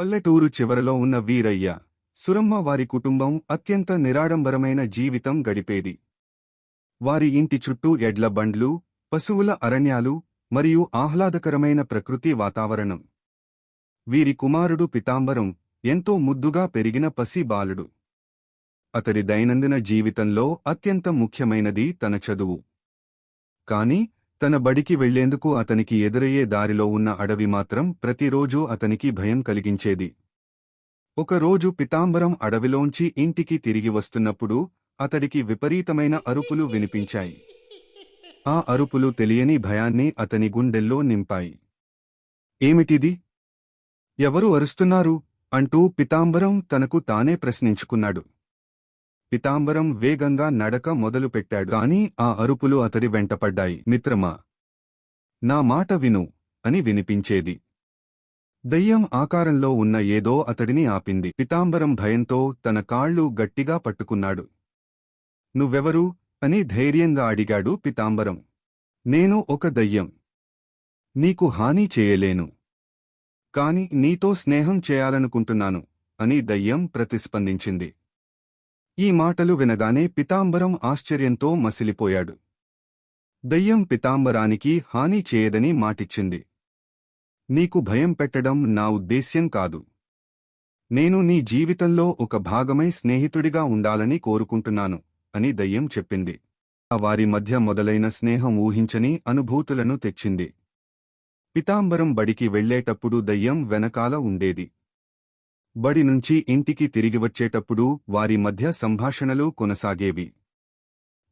పల్లెటూరు చివరలో ఉన్న వీరయ్య సురమ్మ వారి కుటుంబం అత్యంత నిరాడంబరమైన జీవితం గడిపేది. వారి ఇంటి చుట్టూ ఎడ్ల బండ్లు పశువుల అరణ్యాలు మరియు ఆహ్లాదకరమైన ప్రకృతి వాతావరణం. వీరి కుమారుడు పితాంబరం ఎంతో ముద్దుగా పెరిగిన పసి బాలుడు. అతడి దైనందిన జీవితంలో అత్యంత ముఖ్యమైనది తన చదువు. కాని తన బడికి వెళ్ళేందుకు అతనికి ఎదురయ్యే దారిలో ఉన్న అడవి మాత్రం ప్రతిరోజూ అతనికి భయం కలిగించేది. ఒకరోజు పితాంబరం అడవిలోంచి ఇంటికి తిరిగి వస్తున్నప్పుడు అతడికి విపరీతమైన అరుపులు వినిపించాయి. ఆ అరుపులు తెలియని భయాన్ని అతని గుండెల్లో నింపాయి. ఏమిటిది? ఎవరు అరుస్తున్నారు? అంటూ పితాంబరం తనకు తానే ప్రశ్నించుకున్నాడు. పితాంబరం వేగంగా నడక మొదలుపెట్టాడు. కాని ఆ అరుపులు అతడి వెంటపడ్డాయి మిత్రమా నా మాట విను అని వినిపించేది. దయ్యం ఆకారంలో ఉన్న ఏదో అతడిని ఆపింది. పితాంబరం భయంతో తన కాళ్ళు గట్టిగా పట్టుకున్నాడు. నువ్వెవరు అని ధైర్యంగా అడిగాడు పితాంబరం. నేను ఒక దయ్యం. నీకు హాని చేయలేను. కాని నీతో స్నేహం చేయాలనుకుంటున్నాను అని దయ్యం ప్రతిస్పందించింది. ఈ మాటలు వినగానే పితాంబరం ఆశ్చర్యంతో మసిలిపోయాడు. దయ్యం పితాంబరానికి హాని చేయదని మాటిచ్చింది. నీకు భయం పెట్టడం నా ఉద్దేశ్యం కాదు. నేను నీ జీవితంలో ఒక భాగమై స్నేహితుడిగా ఉండాలని కోరుకుంటున్నాను అని దయ్యం చెప్పింది. ఆ వారి మధ్య మొదలైన స్నేహం ఊహించని అనుభూతులను తెచ్చింది. పితాంబరం బడికి వెళ్ళేటప్పుడు దయ్యం వెనకాల ఉండేది. బడి నుంచి ఇంటికి తిరిగి వచ్చేటప్పుడు వారి మధ్య సంభాషణలు కొనసాగేవి.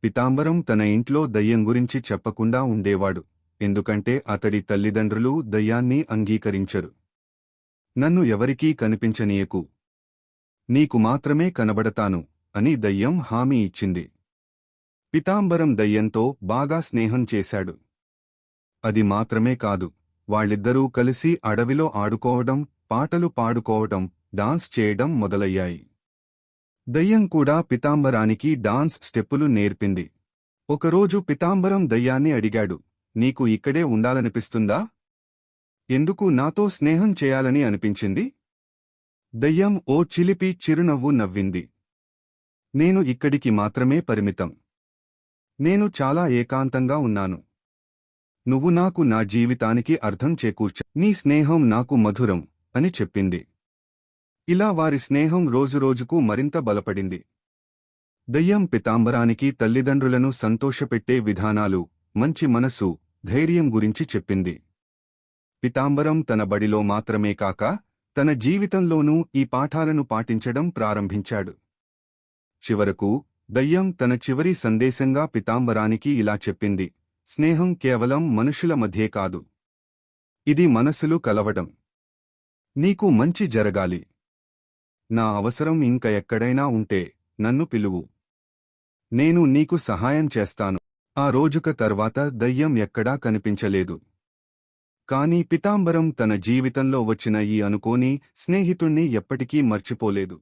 పితాంబరం తన ఇంట్లో దయ్యం గురించి చెప్పకుండా ఉండేవాడు ఎందుకంటే అతడి తల్లిదండ్రులు దయ్యాన్ని అంగీకరించరు. నన్ను ఎవరికీ కనిపించనీయకు. నీకు మాత్రమే కనబడతాను అని దయ్యం హామీ ఇచ్చింది. పితాంబరం దయ్యంతో బాగా స్నేహం చేశాడు. అది మాత్రమే కాదు వాళ్ళిద్దరూ కలిసి అడవిలో ఆడుకోవడం పాటలు పాడుకోవటం డాన్స్ చేయడం మొదలయ్యాయి. దయ్యం కూడా పితాంబరానికి డాన్స్ స్టెప్పులు నేర్పింది. ఒకరోజు పితాంబరం దయ్యాన్ని అడిగాడు నీకు ఇక్కడే ఉండాలనిపిస్తుందా? ఎందుకు నాతో స్నేహం చేయాలని అనిపించింది? దయ్యం ఓ చిలిపి చిరునవ్వు నవ్వింది. నేను ఇక్కడికి మాత్రమే పరిమితం. నేను చాలా ఏకాంతంగా ఉన్నాను. నువ్వు నాకు నా జీవితానికి అర్థం చేకూర్చ నీ స్నేహం నాకు మధురం అని చెప్పింది. ఇలా వారి స్నేహం రోజురోజుకు మరింత బలపడింది. దయ్యం పితాంబరానికి తల్లిదండ్రులను సంతోషపెట్టే విధానాలు మంచి మనసు ధైర్యం గురించి చెప్పింది. పితాంబరం తన బడిలో మాత్రమే కాక తన జీవితంలోనూ ఈ పాఠాలను పాటించడం ప్రారంభించాడు. చివరకు దయ్యం తన చివరి సందేశంగా పితాంబరానికి ఇలా చెప్పింది స్నేహం కేవలం మనుషుల మధ్యే కాదు. ఇది మనసులు కలవడం నీకు మంచి జరగాలి. నా అవసరం ఇంక ఎక్కడైనా ఉంటే నన్ను పిలువు. నేను నీకు సహాయం చేస్తాను. ఆ రోజుక తర్వాత దయ్యం ఎక్కడా కనిపించలేదు. కాని పితాంబరం తన జీవితంలో వచ్చిన ఈ అనుకోని స్నేహితుణ్ణి ఎప్పటికీ మర్చిపోలేదు.